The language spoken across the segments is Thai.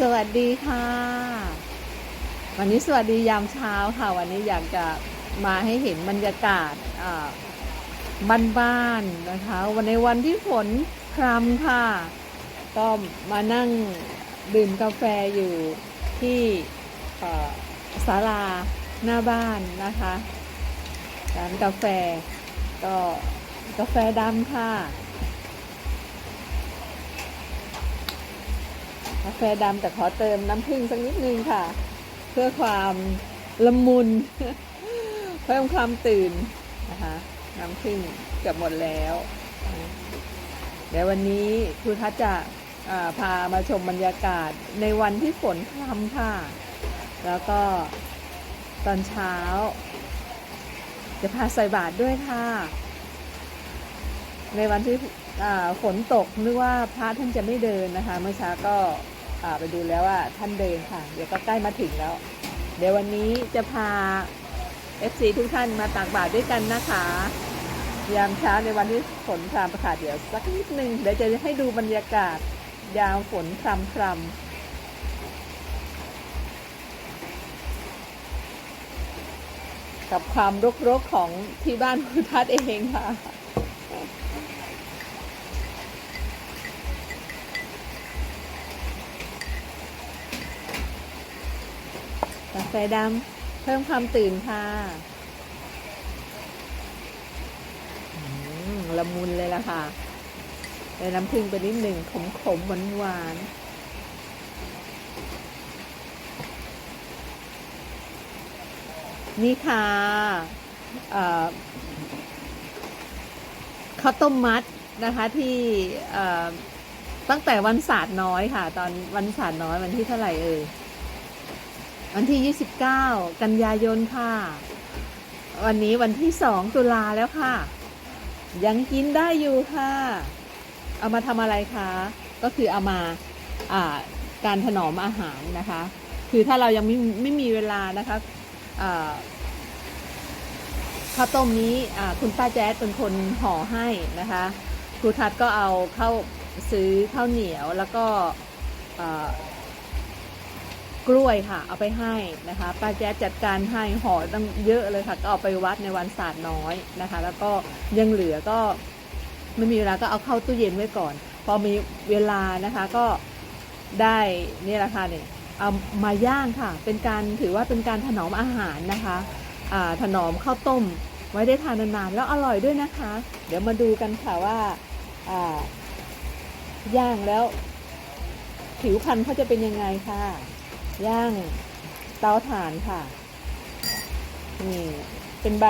สวัสดีค่ะ วันนี้สวัสดียามเช้าค่ะ วันนี้อยากจะมาให้เห็นบรรยากาศอ่าบ้านๆนะคะ วันในวันที่ฝนพรำค่ะ ก็มานั่งดื่มกาแฟอยู่ที่ศาลาหน้าบ้านนะคะร้านกาแฟก็กาแฟดำค่ะ กาแฟดำแต่ขอเติมน้ำผึ้งสักนิดนึงค่ะ เพื่อความละมุน เพิ่มความตื่นนะคะน้ำผึ้งเกือบหมดแล้ว เดี๋ยววันนี้ครูทัศน์จะพามาชมบรรยากาศในวันที่ฝนพรำค่ะ แล้วก็ตอนเช้า จะพาใส่บาตรด้วยค่ะ ในวันที่ฝนตกนึกว่าพระท่านจะไม่เดินนะคะ เมื่อเช้าก็ ไปดูแล้วว่าท่านเดินค่ะ เดี๋ยวก็ใกล้มาถึงแล้ว เดี๋ยววันนี้จะพา FC ทุกท่านมาตักบาตรด้วยกันนะคะ ยามเช้าในวันที่ฝนพรำประกาศเดี๋ยวสักนิดนึงเดี๋ยวจะให้ดูบรรยากาศ ยามฝนพรำพรำกับความรกๆของที่บ้านพุทัศน์เองค่ะ กาแฟดำเพิ่มความตื่นค่ะละมุนเลยล่ะค่ะได้น้ำผึ้งไปนิดหนึ่งขมขมหวานหวานๆนี่ค่ะข้าวต้มมัดนะคะที่ตั้งแต่วันศาสตร์น้อยค่ะ ตอนวันศาสตร์น้อยวันที่เท่าไหร่เอ่ย วันที่ 29 กันยายนค่ะ วันนี้วันที่ 2 ตุลาแล้วค่ะ ยังกินได้อยู่ค่ะ เอามาทำอะไรคะ ก็คือเอามาาการถนอมอาหารนะคะ คือถ้าเรายังไม่ไม่มีเวลานะคะข้าวต้มนี้คุณป้าแจ๊ดเป็นคนห่อให้นะคะครูทัศก็เอาเข้าซื้อข้าวเหนียวแล้วก็ กล้วยค่ะ เอาไปให้นะคะป้าแจ๊ดจัดการให้ห่อตั้งเยอะเลยค่ะ ก็เอาไปวัดในวันศาสตร์น้อยนะคะ แล้วก็ยังเหลือก็ไม่มีเวลาก็เอาเข้าตู้เย็นไว้ก่อน พอมีเวลานะคะก็ได้นี่แหละค่ะเนี่ยเอามาย่างค่ะ เป็นการถือว่าเป็นการถนอมอาหารนะคะถนอมข้าวต้มไว้ได้ทานนานๆแล้วอร่อยด้วยนะคะ เดี๋ยวมาดูกันค่ะว่าอ่าย่างแล้ว ผิวพรรณเขาจะเป็นยังไงค่ะ ย่างเตาถ่านค่ะ นี่ เป็นใบ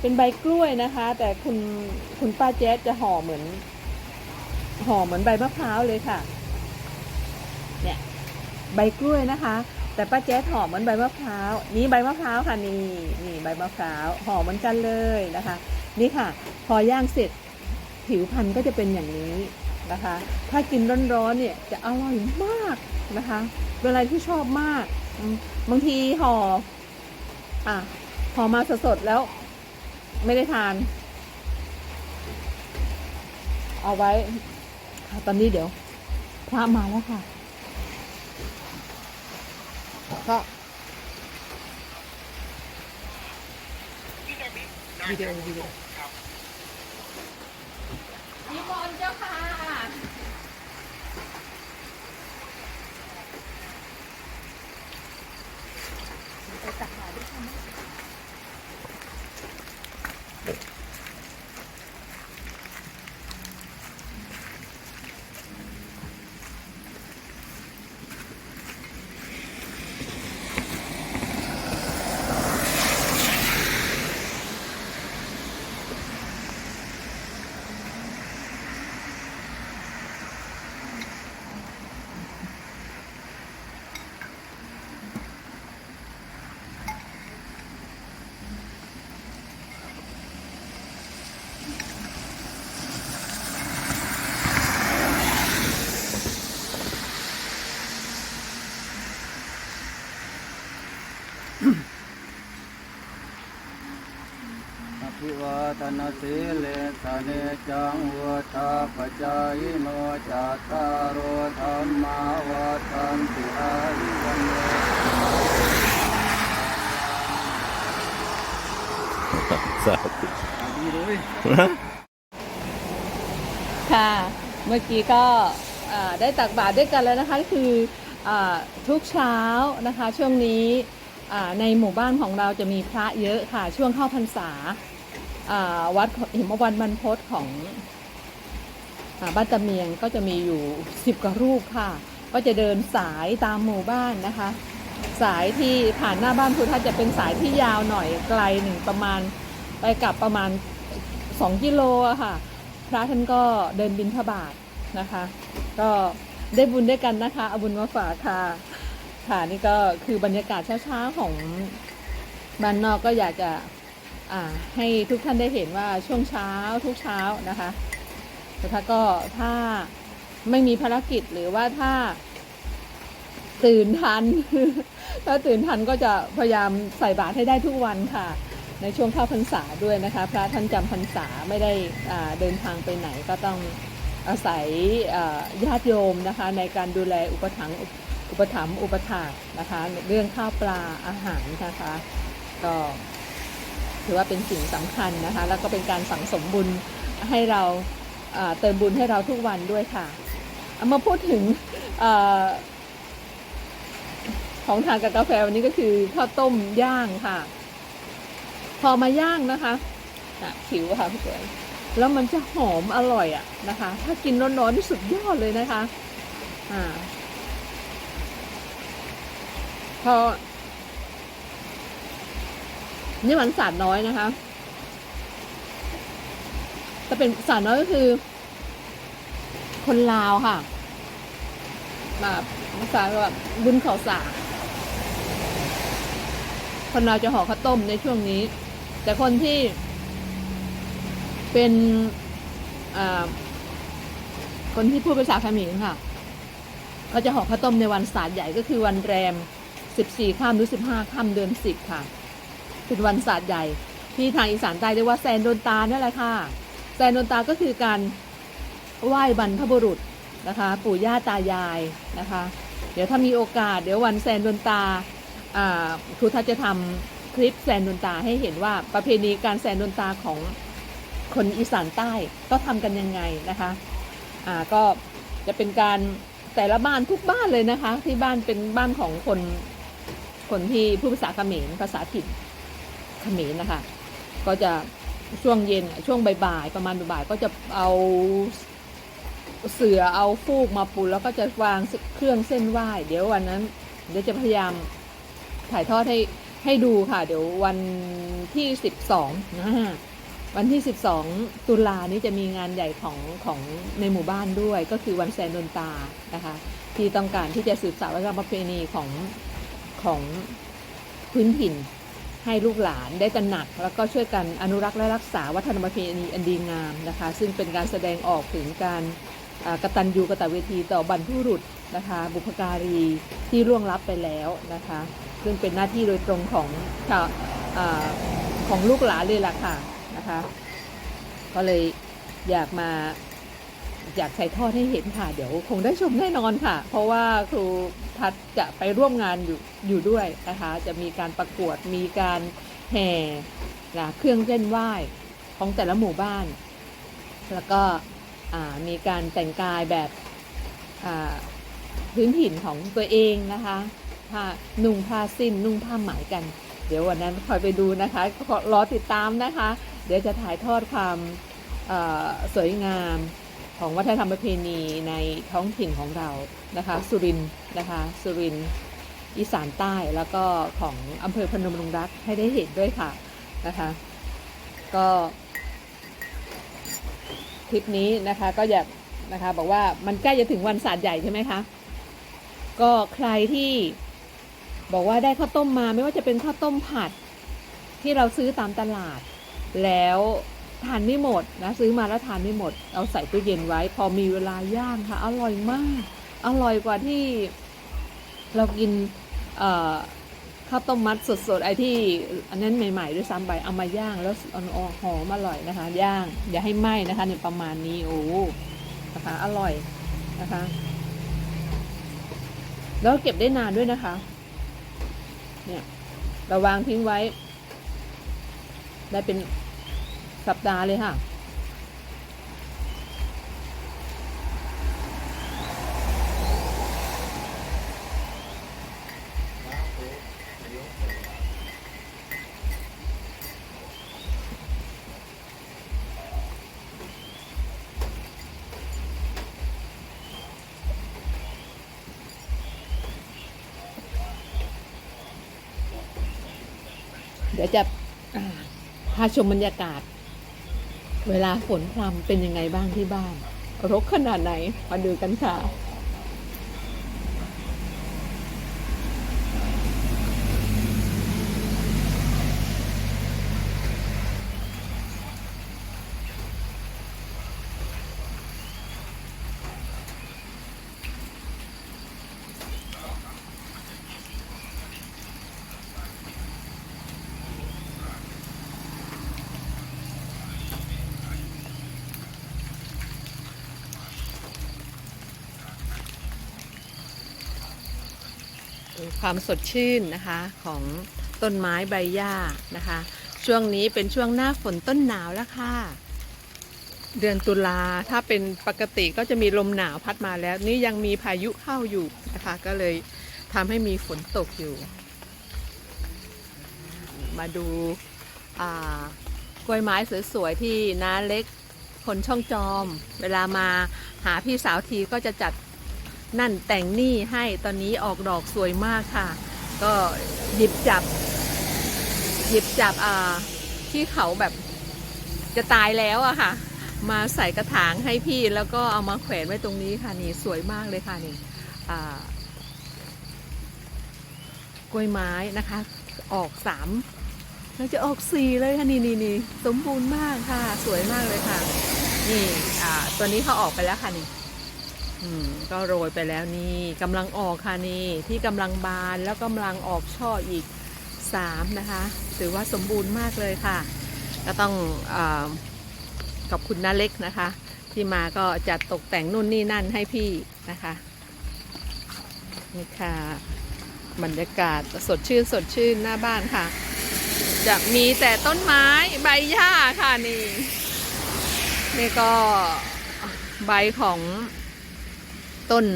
เป็นใบกล้วยนะคะ แต่คุณคุณป้าแจ๊ดจะห่อเหมือน ห่อเหมือนใบมะพร้าวเลยค่ะ เนี่ย ใบกล้วยนะคะ แต่ป้าแจ๊ดห่อเหมือนใบมะพร้าว นี่ใบมะพร้าวค่ะนี่นี่ใบมะพร้าวห่อเหมือนกันเลยนะคะ นี่ค่ะ พอย่างเสร็จผิวพรรณก็จะเป็นอย่างนี้นะคะ ถ้ากินร้อนๆเนี่ยจะอร่อยมาก นะคะเป็นอะไรที่ชอบมากอืมบางทีห่ออะห่อมาสดๆแล้ว ไม่ได้ทาน เอาไว้ค่ะตอนนี้เดี๋ยวพระมาแล้วค่ะ ก็วิดีโอวิดีโอนิมนต์เจ้าค่ะ อภิวาทนาสีเลสเนจังวุธาปจายโนจัตตารโอธรรมาวัฏันติอายุวันโนสาธุดีเลยค่ะ เมื่อกี้ก็ได้ตักบาตรด้วยกันแล้วนะคะ คืออทุกเช้านะคะ ช่วงนี้ ในหมู่บ้านของเราจะมีพระเยอะค่ะ ช่วงเข้าพรรษาวัดหิมวันบรรพตของอบ้านตะเมียงก็จะมีอยู่สิบกว่ารูปค่ะ ก็จะเดินสายตามหมู่บ้านนะคะ สายที่ผ่านหน้าบ้านพุทธจะเป็นสายที่ยาวหน่อยไกลหนึ่งประมาณไปกลับประมาณ2กิโลค่ะ พระท่านก็เดินบินทบาทนะคะ ก็ได้บุญด้วยกันนะคะเอาบุญมาฝากค่ะ ค่ะนี่ก็คือบรรยากาศเช้าๆของบ้านนอกก็อยากจะอ่าให้ทุกท่านได้เห็นว่าช่วงเช้าทุกเช้านะคะแต่ถ้าก็ถ้าไม่มีภารกิจหรือว่าถ้าตื่นทัน ถ้าตื่นทันก็จะพยายามใส่บาตรให้ได้ทุกวันค่ะ ในช่วงเข้าพรรษาด้วยนะคะ พระท่านจำพรรษาไม่ได้อ่าเดินทางไปไหนก็ต้องอาศัยญาติโยมนะคะ ในการดูแลอุปถัมภ์ อุปถัมภ์อุปถากนะคะ เรื่องข้าวปลาอาหารนะคะ ก็ถือว่าเป็นสิ่งสำคัญนะคะ แล้วก็เป็นการสั่งสมบุญให้เราเติมบุญให้เราทุกวันด้วยค่ะเอามาพูดถึงอของทานกับกาแฟวันนี้ก็คือข้าวต้มย่างค่ะ พอมาย่างนะคะะผิวค่ะพี่เก๋แล้วมันจะหอมอร่อยอะนะคะ ถ้ากินร้อนๆนี่สุดยอดเลยนะคะ อ่า พอ นี่มันสาดน้อยนะคะจะเป็นสาดน้อยก็คือ คนลาวค่ะแบบภาษาแบบบุญเขาสาคนเราวจะห่อข้าวต้มในช่วงนี้ แต่คนที่เป็นคนที่พูดภาษาเขมรค่ะ เขาจะห่อข้าวต้มในวันศาสตร์ใหญ่ก็คือวันแรม 14ข้ามหรือ 15ค่ำเดือน10 ค่ะ เป็นวันศาสตร์ใหญ่ที่ทางอีสานใต้เรียกว่าแซนโดนตานั่นแหละค่ะแซนโดนตาก็คือการไหว้บรรพบุรุษนะคะ ปู่ย่าตายายนะคะ เดี๋ยวถ้ามีโอกาสเดี๋ยววันแซนโดนตาครูทัศจะทำคลิปแซนโดนตาให้เห็นว่าประเพณีการแซนโดนตาของคนอีสานใต้ก็ทำกันยังไงนะคะอ่าก็จะเป็นการแต่ละบ้านทุกบ้านเลยนะคะ ที่บ้านเป็นบ้านของคน คนที่พูดภาษาเขมรภาษาถิ่นเขมรนะคะ ก็จะช่วงเย็นช่วงบ่ายๆประมาณบ่ายๆก็จะเอาเสือเอาฟูกมาปูแล้วก็จะวางเครื่องเส้นไหว้ เดี๋ยววันนั้น เดี๋ยวจะพยายามถ่ายทอดให้ให้ดูค่ะ เดี๋ยววันที่สิบสองนะวันที่สิบสองตุลานี้จะมีงานใหญ่ของของในหมู่บ้านด้วย ก็คือวันแซนดนตานะคะ ที่ต้องการที่จะสืบสานวัฒนธรรมประเพณีของ ของพื้นถิ่นให้ลูกหลานได้ตระหนัก แล้วก็ช่วยกันอนุรักษ์และรักษาวัฒนธรรมประเพณีอันดีงามนะคะ ซึ่งเป็นการแสดงออกถึงการอ่ากตัญญูกตเวทีต่อบรรพุรุษนะคะ บุพการีที่ล่วงลับไปแล้วนะคะ ซึ่งเป็นหน้าที่โดยตรงของอของลูกหลานเลยล่ะค่ะนะคะ ก็เลยอยากมา อยากใส่ทอดให้เห็นค่ะ เดี๋ยวคงได้ชมแน่นอนค่ะ เพราะว่าครูทัศจะไปร่วมงานอยู่อยู่ด้วยนะคะ จะมีการประกวดมีการแห่นะเครื่องเส้นไหว้ของแต่ละหมู่บ้าน แล้วก็มีการแต่งกายแบบพื้นถิ่นของตัวเองนะคะผ้านุ่งผ้าสิ้นนุ่งผ้าไหมกัน เดี๋ยววันนั้นคอยไปดูนะคะขอรอติดตามนะคะ เดี๋ยวจะถ่ายทอดความสวยงาม ของวัฒนธรรมประเพณีในท้องถิ่นของเรานะคะสุรินนะคะสุรินอีสานใต้แล้วก็ของอำเภอพนมรุงรักให้ได้เห็นด้วยค่ะนะคะก็คลิปนี้นะคะก็อยากนะคะบอกว่ามันใกล้จะถึงวันศาสตร์ใหญ่ใช่ไหมคะก็ใครที่บอกว่าได้ข้าวต้มมาไม่ว่าจะเป็นข้าวต้มผัดที่เราซื้อตามตลาดแล้ว ทานไม่หมดนะซื้อมาแล้วทานไม่หมด เอาใส่ตู้เย็นไว้ พอมีเวลาย่างค่ะ อร่อยมาก อร่อยกว่าที่เรากินข้าวต้มมัดสดๆไอ้ที่อันนั้นใหม่ๆด้วยซ้ำไปเอามาย่างแล้วอ่อนๆหอมอร่อยนะคะ ย่างอย่าให้ไหม้นะคะในประมาณนี้โอ้นะคะอร่อยนะคะ แล้วเก็บได้นานด้วยนะคะ เนี่ยเราวางทิ้งไว้ ได้เป็น สัปดาห์เลยค่ะ เดี๋ยวจะพาชมบรรยากาศ เวลาฝนพรำเป็นยังไงบ้างที่บ้าน รกขนาดไหน มาดูกันค่ะ ความสดชื่นนะคะของต้นไม้ใบหญ้านะคะ ช่วงนี้เป็นช่วงหน้าฝนต้นหนาวแล้วค่ะ เดือนตุลาถ้าเป็นปกติก็จะมีลมหนาวพัดมาแล้ว นี่ยังมีพายุเข้าอยู่นะคะ ก็เลยทำให้มีฝนตกอยู่ มาดูกล้วยไม้สวยๆที่น้าเล็กคนช่องจอม เวลามาหาพี่สาวทีก็จะจัด นั่นแต่งนี่ให้ตอนนี้ออกดอกสวยมากค่ะ ก็หยิบจับ หยิบจับอ่าที่เขาแบบจะตายแล้วอะค่ะ มาใส่กระถางให้พี่แล้วก็เอามาแขวนไว้ตรงนี้ค่ะนี่สวยมากเลยค่ะนี่กล้วยไม้นะคะ ออกสามแล้วจะออกสี่เลยค่ะนี่นี่นี่สมบูรณ์มากค่ะ สวยมากเลยค่ะ นี่อ่าตัวนี้เขาออกไปแล้วค่ะนี่ อืมก็โรยไปแล้วนี่กำลังออกค่ะนี่ที่กำลังบานแล้วกำลังออกช่ออีกสามนะคะ ถือว่าสมบูรณ์มากเลยค่ะ ก็ต้องอขอบคุณน้าเล็กนะคะ ที่มาก็จัดตกแต่งนู่นนี่นั่นให้พี่นะคะนี่ค่ะบรรยากาศสดชื่นสดชื่นหน้าบ้านค่ะ จะมีแต่ต้นไม้ใบหญ้าค่ะนี่นี่ก็ใบของ ต้น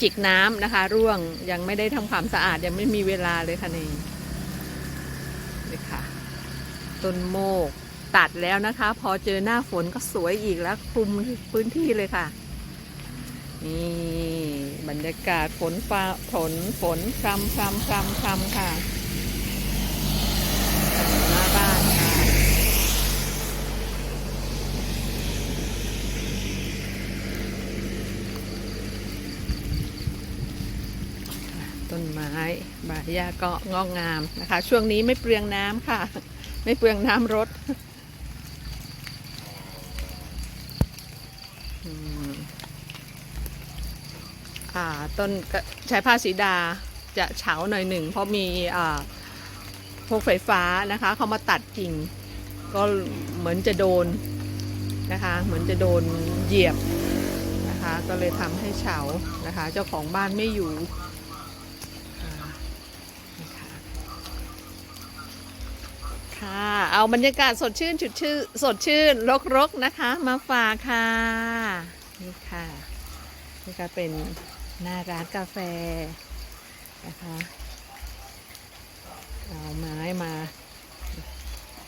จิกน้ำนะคะ ร่วงยังไม่ได้ทำความสะอาดยังไม่มีเวลาเลยค่ะนี่นี่ค่ะ ต้นโมกตัดแล้วนะคะ พอเจอหน้าฝนก็สวยอีกแล้วคลุมพื้นที่เลยค่ะนี่บรรยากาศฝนฟ้าฝนฝนครำครำครำครำค่ะหน้าบ้านค่ะ ต้น ไม้ใบหญ้าก็งอกงามนะคะ ช่วงนี้ไม่เปลืองน้ำค่ะ ไม่เปลืองน้ำรดต้นใช้ผ้าสีดาจะเฉาหน่อยหนึ่ง เพราะมีพวกไฟฟ้านะคะเขามาตัดกิ่ง ก็เหมือนจะโดนนะคะ เหมือนจะโดนเหยียบนะคะ ก็เลยทำให้เฉานะคะ เจ้าของบ้านไม่อยู่ อ่านี่ค่ะ ค่ะ เอาบรรยากาศสดชื่นจุดชื่นสดชื่นรกๆนะคะ มาฝากค่ะ นี่ค่ะ นี่ก็เป็นหน้าร้านกาแฟนะคะเอาไม้มา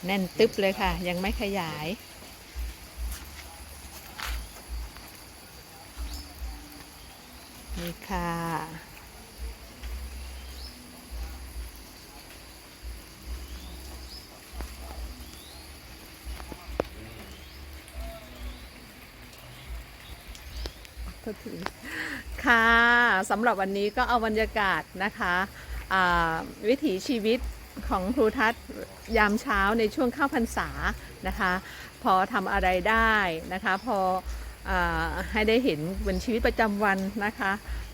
แน่นตึ๊บเลยค่ะ ยังไม่ขยายนี่ค่ะ ษทีค่ะสำหรับวันนี้ก็เอาบรรยากาศนะคะวิถีชีวิตของครูทัศน์ยามเช้าในช่วงเข้าพรรษานะคะ พอทำอะไรได้นะคะ พออให้ได้เห็นเป็นชีวิตประจำวันนะคะ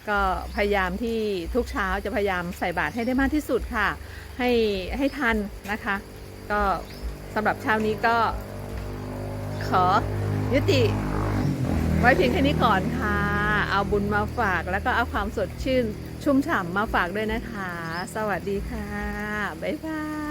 ก็พยายามที่ทุกเช้าจะพยายามใส่บาตรให้ได้มากที่สุดค่ะ ให้ให้ทันนะคะ ก็สำหรับเช้านี้ก็ขอยุติ ไว้เพียงแค่นี้ก่อนค่ะ เอาบุญมาฝากแล้วก็เอาความสดชื่นชุ่มฉ่ำมาฝากด้วยนะคะ สวัสดีค่ะ บ๊ายบาย